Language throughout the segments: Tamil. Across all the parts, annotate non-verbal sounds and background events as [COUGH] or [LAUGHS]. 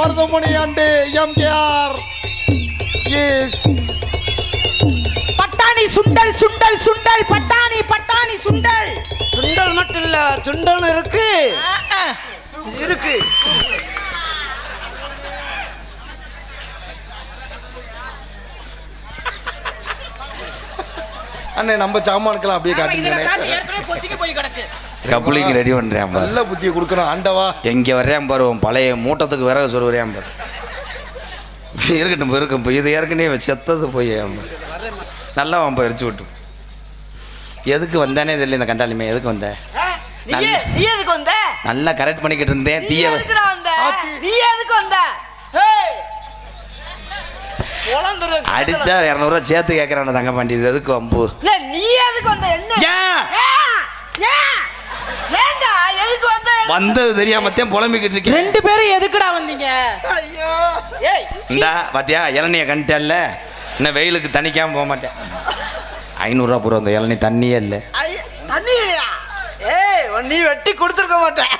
மருதமணி அண்டு எம்கேஆர் எஸ் பட்டாணி சுண்டல் சுண்டல் சுண்டல் பட்டாணி பட்டாணி சுண்டல். சுண்டல் மட்டும் இல்ல சுண்டல் இருக்கு. இருக்கு. அண்ணே நம்ம சாமானுக்கெல்லாம் அப்படியே காட்டுங்க காட்டு, ஏற்கனவே பொசுங்கி போய் கிடக்கு. கப்ளிங் ரெடி பண்ணுறேன் பாரு. நல்ல புத்தியை கொடுக்கணும் ஆண்டவா. எங்கே வர்றேன் பாரு உன் பழைய மூட்டத்துக்கு விறகு சொல்லுறேன் பாரு. இருக்கட்டும் இருக்கும் இப்போ இது ஏற்கனவே செத்தது போய் நல்லா அவன் போய் விட்டு. எதுக்கு வந்தானே தெரியல இந்த கண்டாலிமே எதுக்கு வந்த? நீ எதுக்கு வந்த? நல்லா கரெக்ட் பண்ணிக்கிட்டு இருந்தேன் நீ தீய. நீ எதுக்கு வந்த? அடிச்சா இரநூறுவா சேர்த்து கேட்குறான் தங்க பாண்டி இது எதுக்கு வம்பு? இல்ல நீ எதுக்கு வந்த? என்ன ஏன் ஏன்? ஏன்? ஏன்டா எதுக்கு வந்த வந்தது தெரியாமத்தேன் புலம்பிக்கிட்டு இருக்கேன். ரெண்டு பேரும் எதுக்குடா வந்தீங்க? ஐயோ. ஏய் இந்தா பாத்தியா இளநிய கண்டல்ல இன்னும் வெயிலுக்கு தண்ணிக்காம போக மாட்டேன். ஐநூறுரூவா பூரா அந்த இளநீ தண்ணியே இல்லை. ஐய, தண்ணி இல்லையா? ஏய் நீ வெட்டி கொடுத்துருக்க மாட்டேன்.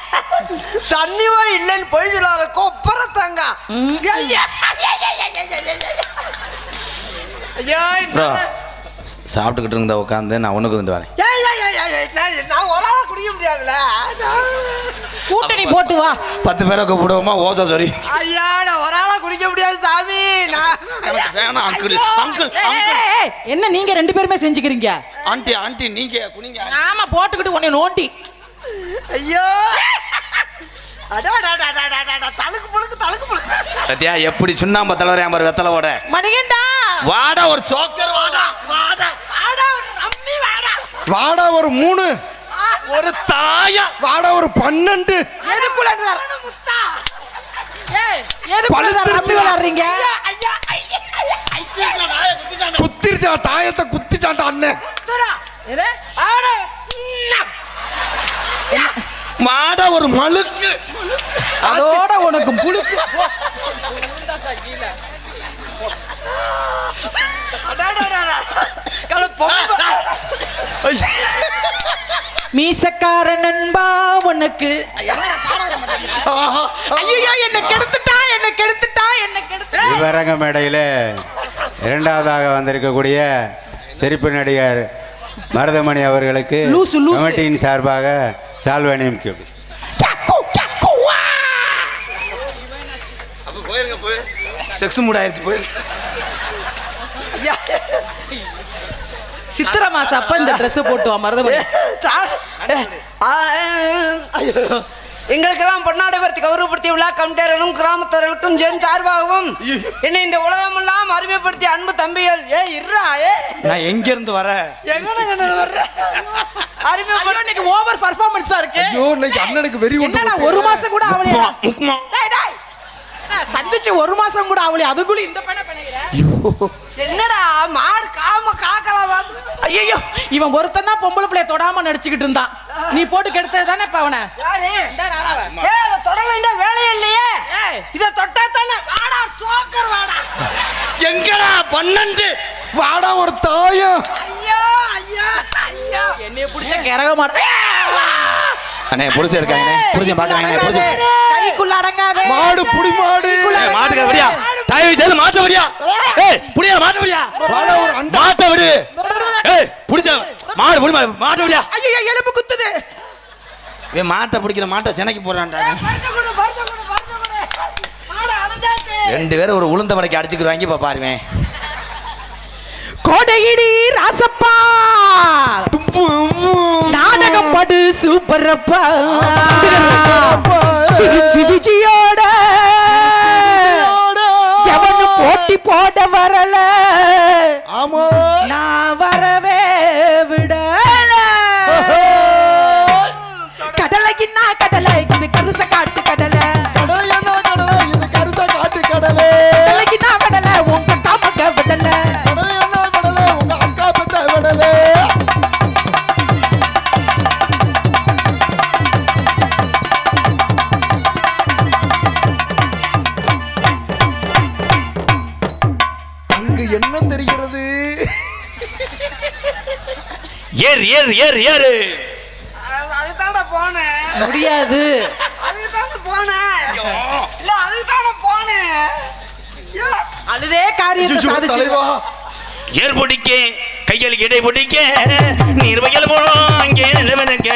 தண்ணிவா இல்லைன்னு போய் சொல்லாத கொப்பர தங்க. ஐயா, ஐயா, ஐயா, ஐயா, ஐயா, ஐயா. ஐயோ ப்ரோ என்ன? சாப்பிட்டுக்கிட்டு இருந்த உட்காந்து நான் ஒன்றுக்கு வந்து வரேன். நான் ஒரு ஆளா குடிக்க முடியாதுல்ல? கூட்டணி போட்டு வா. பத்து பேரை கூப்பிடுவோமா? ஓசா சாரி ஐயா நான் ஒரு ஆளா குடிக்க முடியாது சாமி. நான் எனக்கு வேணாம் அங்கிள் அங்கிள் என்ன நீங்க ரெண்டு பேருமே செஞ்சுக்கிறீங்க? ஆண்டி ஆண்டி நீங்க குனிங்க. நாம போட்டுக்கிட்டு உன்னை நோண்டி. ஐயோ. சத்யா எப்படி சுண்ணாம்பு தலைவரே பாரு வெத்தலை ஓட? மணிகண்டா. வாடா ஒரு சோக்கர் வாடா. வாடா வாடா ஒரு ரம்மி வாடா. வாடா ஒரு மூணு. ஒரு தாயா. வாடா ஒரு பன்னெண்டு. எதுக்குள்ள குத்திருச்சா தாயத்தை குத்திட்டான்டா அண்ணன் வாடா. ஒரு மழுக்கு. அதோட உனக்கு புளிப்பு அடா மீசக்கார நண்பா உனக்கு. ஐயோ என்ன கெடுத்துட்டா என்ன கெடுத்துட்டா என்ன கெடுத்து விவரங்க மேடையில் இரண்டாவதாக வந்திருக்கக்கூடிய சிரிப்பு நடிகர் மருதமணி அவர்களுக்கு லூசு, லூசு. கமிட்டியின் சார்பாக சால்வை நியமிக்கும் அப்ப போயிருங்க போய். செக்ஸ் மூட் ஆயிடுச்சு போயிரு ஐயா சித்திரை மாசம் அப்ப இந்த Dress போட்டு வா மருதமணி. சார் ஆ, ஐயோ. எங்களுக்கெல்லாம் பொன்னாடைபுரத்தை கௌரவப்படுத்திய விழா கமிட்டர்களும் கிராமத்தர்களுக்கும் என் சார்பாகவும் என்னை இந்த உலகமெல்லாம் அறிமுகப்படுத்திய அன்பு தம்பிகள் ஏ இருறா ஏ. நான் எங்க இருந்து வர எங்கன கண்ணு வர்ற? அறிமுகப்படுத்தி இன்னைக்கு ஓவர் பர்ஃபார்மன்ஸா இருக்கு. ஐயோ இன்னைக்கு அண்ணனுக்கு வெறி. ஒரு மாசம் கூட அவளே சந்திச்சு ஒரு மாசம் கூட அவளே அதுக்குள்ள இந்த பெண்ணை என்னடா மாடு காம காக்கலாம் வந்து. ஐயோ இவன் ஒருத்தன் தான் பொம்பளை பிள்ளைய தொடாம நடிச்சுக்கிட்டு இருந்தான். நீ போட்டு கெடுத்தது தானே இப்ப அவனை? தொடலைண்டா வேலையே இல்லையே. இதை தொட்டா தானே? வாடா சோக்கர் வாடா. எங்கடா பன்னெண்டு? வாடா ஒரு தாயம். ஐயோ ஐயோ ஐயோ. என்னைய பிடிச்ச கிறக மாட்டேன் அண்ணே புருஷன் இருக்காங்கண்ணே. புருஷன் பாக்குறாங்கண்ணே புருஷன். கைக்குள்ள அடங்காதே. மாடு புடி மாடு. மாட்டுக்க வரியா? தயவு செய்து மாட்ட வரியா? ஏய். புடியா மாட்ட வரியா? மாட்ட விடு. ஏய் புடிச்ச மாடு புடி மாட்ட விடியா? ஐயோ எலும்பு குத்துது. இவன் மாட்டை பிடிக்கிற மாட்டை சென்னைக்கு போறான்டா பருத்த கொடு பருத்த கொடு பருத்த கொடு. மாடு அடைஞ்சாச்சு. ரெண்டு பேரும் ஒரு உளுந்த வடைக்கு அடிச்சுக்கிறாங்க இப்ப பாருவேன். கோடையிடி ராசப்பா. நாடகம் படு சூப்பரப்பா பிரிச்சு விஜயோட எவனும் போட்டி போட வரல. ஏறு ஏறு ஏறு ஏறு. அதுதான்டா போனேன் முடியாது. அதுதான் போனேன் இல்ல அதுதான் போனேன் அதுதே காரியத்தை சாதிச்சு ஏர் பிடிக்க கையில் இடை பிடிக்க நீர் வயல் போறோம் அங்கே நிலவனுங்க.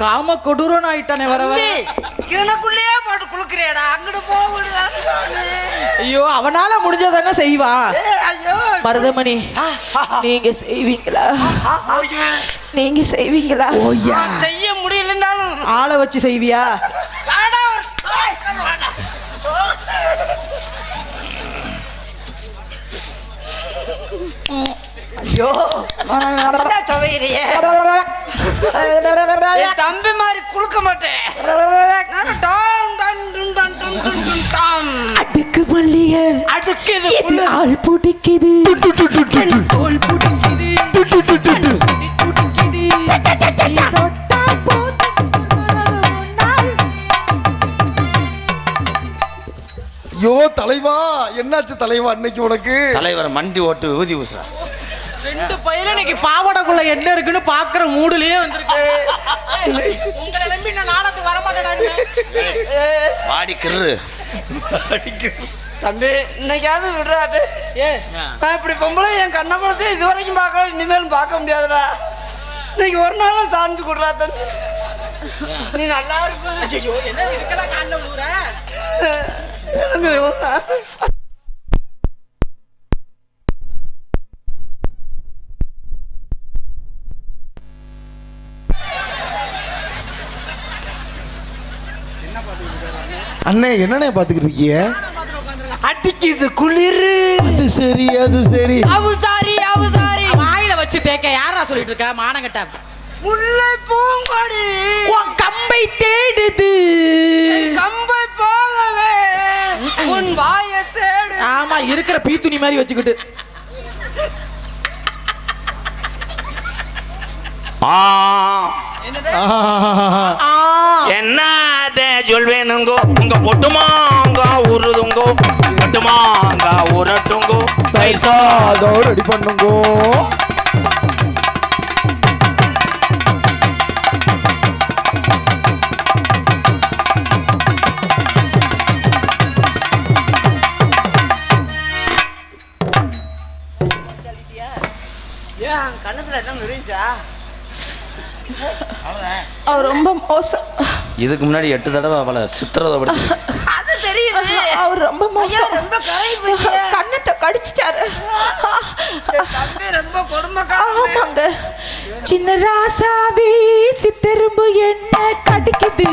காம கொடூரன் ஆயிட்டானே வர எனக்குள்ளேயே போட்டு குளுக்குறியாடா அங்கிட்டு போக. ஐயோ அவனால முடிஞ்சதானே செய்வா? ஏய், ஐயோ. மருதமணி நீங்க செய்வீங்களா? நீங்க செய்வீங்களா? செய்ய முடியலன்னாலும் ஆளை வச்சு செய்வியா. ஐயோ? என் தம்பி மாதிரி குளுக்க மாட்டேன். அடுக்கு மல்லிக. அடுக்குது. ஆள் பிடிக்குது. தோல் பிடிக்குது. ஐயோ தலைவா. என்னாச்சு தலைவா இன்னைக்கு உனக்கு? தலைவர் மண்டி ஓட்டு ஊதி ஊசுறா. பையில இன்னைக்கு பாவாடைக்குள்ள என்ன இருக்குன்னு பாக்குற மூடுலயே வந்திருக்கு. உங்களை நம்பி நான் நாடகத்துக்கு வர மாட்டேன் வாடி கிரு தம்பி இன்னைக்காவது விடுறாட்டு ஏ. நான் இப்படி பொம்பளை என் கண்ணை படத்தை இது வரைக்கும் பார்க்கல இனிமேலும் பார்க்க முடியாதுடா. இன்னைக்கு ஒரு நாள் சார்ந்து கொடுறா தம்பி. நீ நல்லா இருப்ப அண்ணே என்னண்ணே பாத்துக்கிட்டு இருக்கீங்க? அடிக்குது குளிரு. அது சரி அது சரி. அவுசாரி அவுசாரி. வாயில வச்சு தேக்க யாரா சொல்லிட்டு இருக்க? மானங்கட்ட. முல்லை பூங்கொடி. உன் கம்பை தேடுது. கம்பை போலவே உன் வாயை தேடு. ஆமா இருக்கிற பீத்துணி மாதிரி வச்சுக்கிட்டு. ஆ. ஆஹா. ஆ. என்னத சொல்வேனுங்கோ. உங்க பொட்டுமாங்க உருதுங்கோ பொட்டுமாங்க உரட்டுங்கோ தயிர் சாதம் ரெடி பண்ணுங்கோ. ஏன் கண்ணத்துல என்ன இருந்துச்சா அவர் ரொம்ப மோசம். இதுக்கு முன்னாடி எட்டு தடவை அவளை சித்திரவதை [LAUGHS] அது தெரியுது. அவர் ரொம்ப ஐயா, ரொம்ப. கண்ணத்தை கடிச்சிட்டாரு. ரொம்ப கொடுமைக்காரன். ஆமாங்க. சின்ன ராசாவி சித்தரும்பு என்ன கடிக்குது?